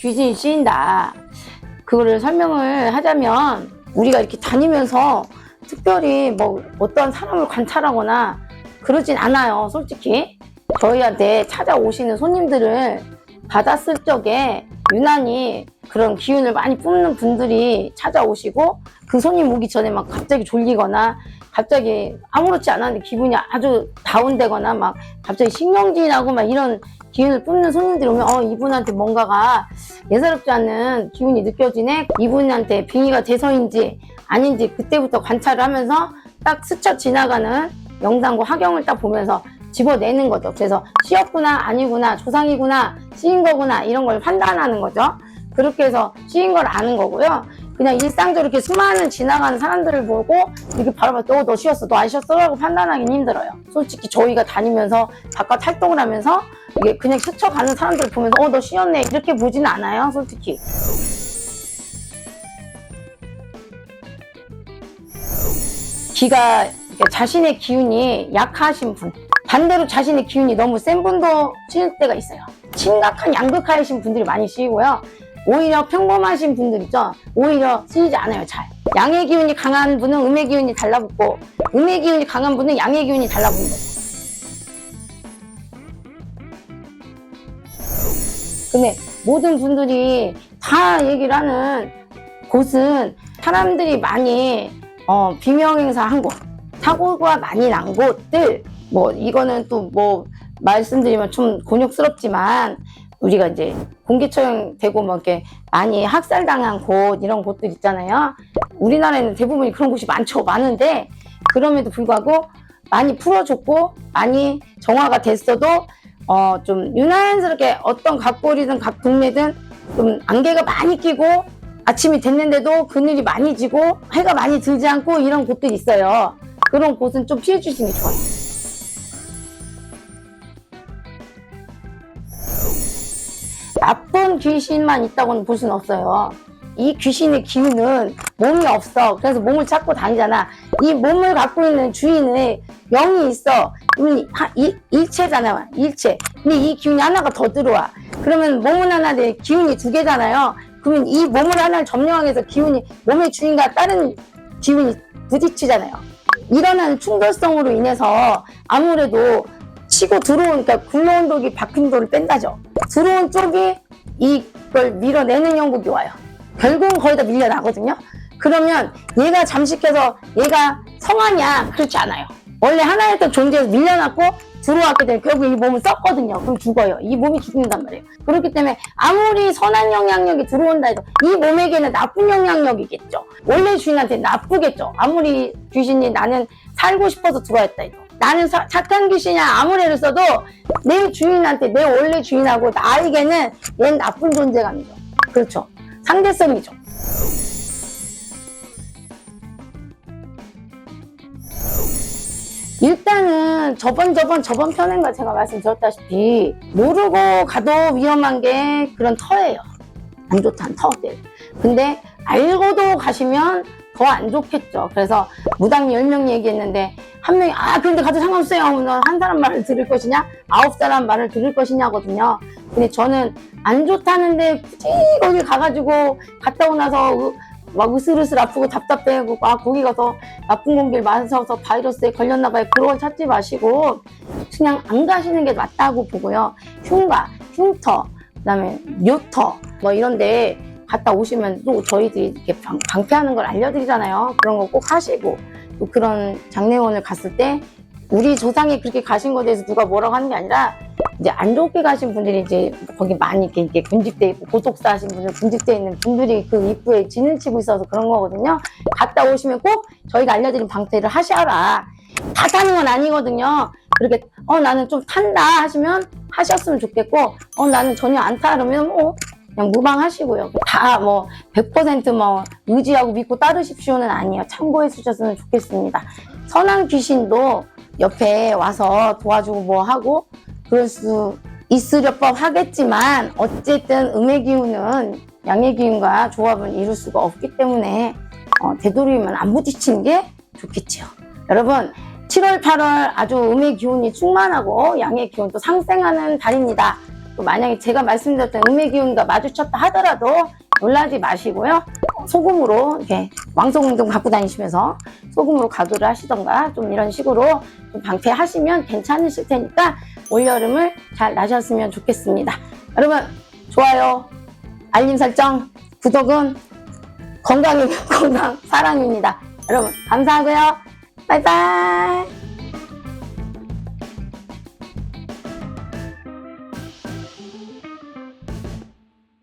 귀신이 씌인다. 그거를 설명을 하자면 우리가 이렇게 다니면서 특별히 뭐 어떤 사람을 관찰하거나 그러진 않아요, 솔직히. 저희한테 찾아오시는 손님들을 받았을 적에 유난히 그런 기운을 많이 뿜는 분들이 찾아오시고 그 손님 오기 전에 막 갑자기 졸리거나 갑자기 아무렇지 않았는데 기분이 아주 다운되거나 막 갑자기 신경질이 나고 막 이런 기운을 뿜는 손님들이 오면 어 이분한테 뭔가가 예사롭지 않은 기운이 느껴지네. 이분한테 빙의가 돼서인지 아닌지 그때부터 관찰을 하면서 딱 스쳐 지나가는 영상과 화경을 딱 보면서 집어내는 거죠. 그래서 씌었구나 아니구나 조상이구나 씌인 거구나 이런 걸 판단하는 거죠. 그렇게 해서 씌인 걸 아는 거고요. 그냥 일상적으로 이렇게 수많은 지나가는 사람들을 보고 이렇게 바로 봐도 어, 너 쉬었어 너 안 쉬었어 라고 판단하기는 힘들어요. 솔직히 저희가 다니면서 바깥 활동을 하면서 이게 그냥 스쳐가는 사람들을 보면서 어 너 쉬었네 이렇게 보지는 않아요 솔직히. 기가 자신의 기운이 약하신 분 반대로 자신의 기운이 너무 센 분도 칠 때가 있어요. 심각한 양극화이신 분들이 많이 쓰이고요. 오히려 평범하신 분들 있죠. 오히려 쓰이지 않아요 잘. 양의 기운이 강한 분은 음의 기운이 달라붙고 음의 기운이 강한 분은 양의 기운이 달라붙는 거죠 근데 모든 분들이 다 얘기를 하는 곳은 사람들이 많이 어, 비명행사한 곳, 사고가 많이 난 곳들, 뭐 이거는 또 뭐 말씀드리면 좀 곤욕스럽지만 우리가 이제 공개 처형되고 뭐 이렇게 많이 학살당한 곳 이런 곳들 있잖아요. 우리나라에는 대부분이 그런 곳이 많죠, 많은데 그럼에도 불구하고 많이 풀어줬고 많이 정화가 됐어도 어, 좀 유난스럽게 어떤 각골이든 각 동네든 좀 안개가 많이 끼고 아침이 됐는데도 그늘이 많이 지고 해가 많이 들지 않고 이런 곳들이 있어요. 그런 곳은 좀 피해 주시는 게 좋아요. 귀신만 있다고는 볼 수는 없어요. 이 귀신의 기운은 몸이 없어. 그래서 몸을 찾고 다니잖아. 이 몸을 갖고 있는 주인의 영이 있어. 이- 일체잖아. 일체. 근데 이 기운이 하나가 더 들어와. 그러면 몸은 하나인데 기운이 두 개잖아요. 그러면 이 몸을 하나를 점령해서 기운이 몸의 주인과 다른 기운이 부딪히잖아요. 일어나는 충돌성으로 인해서 아무래도 치고 들어온, 그러니까 굴러온 독이 박힌 돌을 뺀다죠. 들어온 쪽이 이걸 밀어내는 영국이 와요. 결국은 거의 다 밀려나거든요. 그러면 얘가 잠식해서 얘가 성하냐? 그렇지 않아요. 원래 하나였던 존재에서 밀려났고 들어왔기 때문에 결국 이 몸을 썼거든요. 그럼 죽어요. 이 몸이 죽는단 말이에요. 그렇기 때문에 아무리 선한 영향력이 들어온다 해도 이 몸에게는 나쁜 영향력이겠죠. 원래 주인한테 나쁘겠죠. 아무리 귀신이 나는 살고 싶어서 들어왔다 해도. 나는 사- 착한 귀신이야 애를 써도 내 주인한테 내 원래 주인하고 나에게는 얘는 나쁜 존재감이죠. 그렇죠. 상대성이죠. 일단은 저번 저번 저번 편인가 제가 말씀드렸다시피 모르고 가도 위험한 게 그런 터예요. 안 좋다는 터들. 근데 알고도 가시면 더 안 좋겠죠. 그래서 무당 10명 얘기했는데 한 명이 아 그런데 가도 상관없어요. 하면 한 사람 말을 들을 것이냐 아홉 사람 말을 들을 것이냐거든요. 근데 저는 안 좋다는데 굳이 거기 가가지고 갔다 오고 나서 으- 막 으슬으슬 아프고 답답해하고 아 거기 가서 나쁜 공기를 마셔서 바이러스에 걸렸나 봐요. 그런 걸 찾지 마시고 그냥 안 가시는 게 맞다고 보고요. 흉가, 흉터, 그다음에 묘터 뭐 이런데 갔다 오시면 또 저희들이 이렇게 방, 방패하는 걸 알려드리잖아요. 그런 거 꼭 하시고 또 그런 장례원을 갔을 때 우리 조상이 그렇게 가신 거에 대해서 누가 뭐라고 하는 게 아니라 이제 안 좋게 가신 분들이 이제 거기 많이 이렇게, 이렇게 군집돼 있고 고독사 하신 분들 군집돼 있는 분들이 그 입구에 진을 치고 있어서 그런 거거든요. 갔다 오시면 꼭 저희가 알려드린 방패를 하셔라. 다 타는 건 아니거든요. 그렇게 어 나는 좀 탄다 하시면 하셨으면 좋겠고 어 나는 전혀 안 타 그러면 뭐 그냥 무방하시고요. 다 뭐 100%뭐 의지하고 믿고 따르십시오는 아니에요. 참고해 주셨으면 좋겠습니다. 선한 귀신도 옆에 와서 도와주고 뭐 하고 그럴 수 있으려 법 하겠지만 어쨌든 음의 기운은 양의 기운과 조합을 이룰 수가 없기 때문에 어, 되도록이면 안 부딪히는 게 좋겠지요. 여러분 7월 8월 아주 음의 기운이 충만하고 양의 기운도 상생하는 달입니다. 또 만약에 제가 말씀드렸던 음의 기운과 마주쳤다 하더라도 놀라지 마시고요. 소금으로 이렇게 좀 갖고 다니시면서 소금으로 가도를 하시던가 좀 이런 식으로 좀 방패하시면 괜찮으실 테니까 올여름을 잘 나셨으면 좋겠습니다. 여러분 좋아요, 알림 설정, 구독은 건강이면 건강 사랑입니다. 여러분 감사하고요. 바이바이.